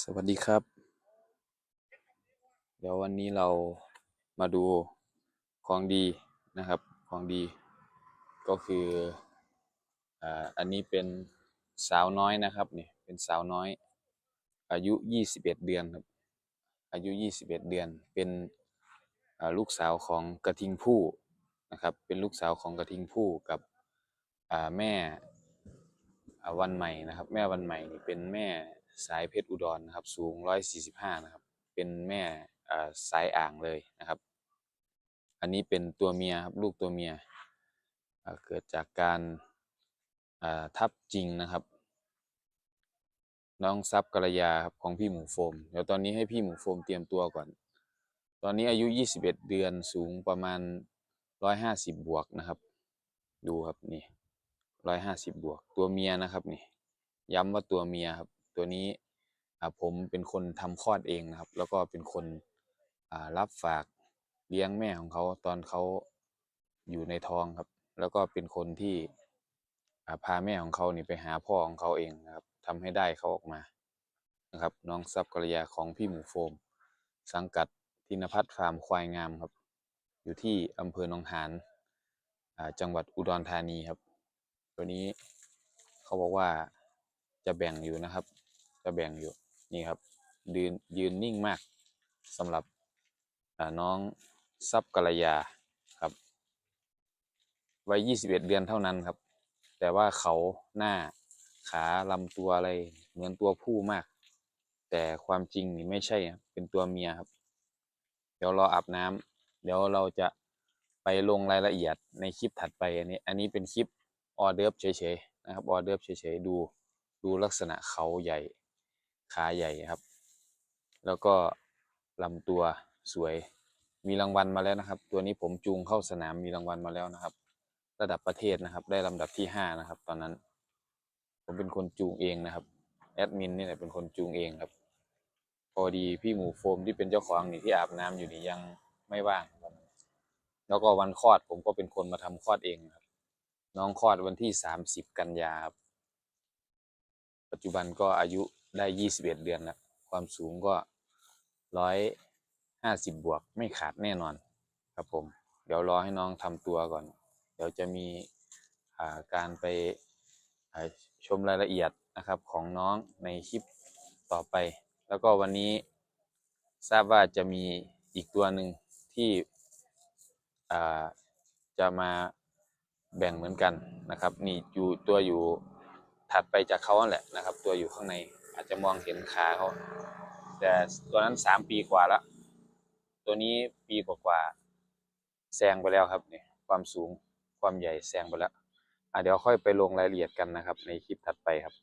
สวัสดีครับ เดี๋ยววันนี้เรามาดูของดีนะครับ ของดี ก็คืออ่าอันนี้เป็นสาวน้อยนะครับนี่เป็นสาวน้อย อายุ 21 เดือนครับ อายุ 21 เดือน เป็นอ่าลูกสาวของกระทิงผู้นะครับ เป็นลูกสาวของกระทิงผู้กับอ่าแม่อ่าวันใหม่นะครับ แม่วันใหม่นี่เป็นแม่ สายเพชรอุดรนะครับ สูง 145 นะครับ เป็นแม่สายอ่างเลยนะครับ อันนี้เป็นตัวเมียครับลูกตัวเมียเกิดจากการทับจริงนะครับ น้องซับกัลยาครับของพี่หมูโฟม เดี๋ยวตอนนี้ให้พี่หมูโฟมเตรียมตัวก่อน ตอนนี้อายุ 21 เดือนสูงประมาณ 150 บวกนะครับ ดูครับนี่ 150 บวก ตัวเมียนะครับนี่ ย้ำว่าตัวเมียครับ ตัวนี้ผมเป็นคนทำคลอดเองนะครับ แล้วก็เป็นคนรับฝากเลี้ยงแม่ของเขาตอนเขาอยู่ในท้องครับ แล้วก็เป็นคนที่พาแม่ของเขานี่ไปหาพ่อของเขาเองนะครับทำให้ได้เขาออกมานะครับ น้องซับกัลยาของพี่หมูโฟม สังกัดธินพัฒน์ฟาร์มควายงามครับ อยู่ที่อำเภอหนองหานจังหวัดอุดรธานีครับ ตัวนี้เขาบอกว่าจะแบ่งอยู่นะครับ จะแบ่งอยู่นี่ครับยืนยืนนิ่งมากสำหรับน้องซับกัลยาครับวัย21 เดือนเท่านั้นครับ แต่ว่าเขาหน้าขาลำตัวอะไรเหมือนตัวผู้มาก แต่ความจริงนี่ไม่ใช่ครับเป็นตัวเมียครับ เดี๋ยวรออาบน้ำเดี๋ยวเราจะไปลงรายละเอียดในคลิปถัดไปอันนี้ อันนี้เป็นคลิปออเดิร์ฟเฉยๆนะครับออเดิร์ฟเฉยๆดูดูลักษณะเขาใหญ่ ขาใหญ่ครับ แล้วก็ลำตัวสวยมีรางวัลมาแล้วนะครับ ตัวนี้ผมจูงเข้าสนามมีรางวัลมาแล้วนะครับ ระดับประเทศนะครับ ได้ลำดับที่ห้านะครับ ตอนนั้น ผมเป็นคนจูงเองนะครับแอดมินนี่แหละเป็นคนจูงเองครับ พอดีพี่หมูโฟมที่เป็นเจ้าของนี่ที่อาบน้ำอยู่นี่ยังไม่ว่างครับแล้วก็วันคลอดผมก็เป็นคนมาทำคลอดเองครับ น้องคลอดวันที่สามสิบกันยาครับ ปัจจุบันก็อายุ ได้ยี่สิบเอ็ดเดือนแล้วความสูงก็ร้อยห้าสิบบวกไม่ขาดแน่นอน ครับผม เดี๋ยวรอให้น้องทำตัวก่อน เดี๋ยวจะมีาการไปชมรายละเอียดนะครับของน้องในคลิปต่อไป แล้วก็วันนี้ทราบว่าจะมีอีกตัวหนึ่งที่จะมาแบ่งเหมือนกันนะครับ นี่อยู่ตัวอยู่ถัดไปจากเขาอันแหละนะครับ ตัวอยู่ข้างใน อาจจะมองเห็นขาเขาแต่ตัวนั้นสามปีกว่าแล้วตัวนี้ปีกว่าๆแซงไปแล้วครับเนี่ยความสูงความใหญ่แซงไปแล้วอะเดี๋ยวค่อยไปลงรายละเอียดกันนะครับ ในคลิปถัดไปครับ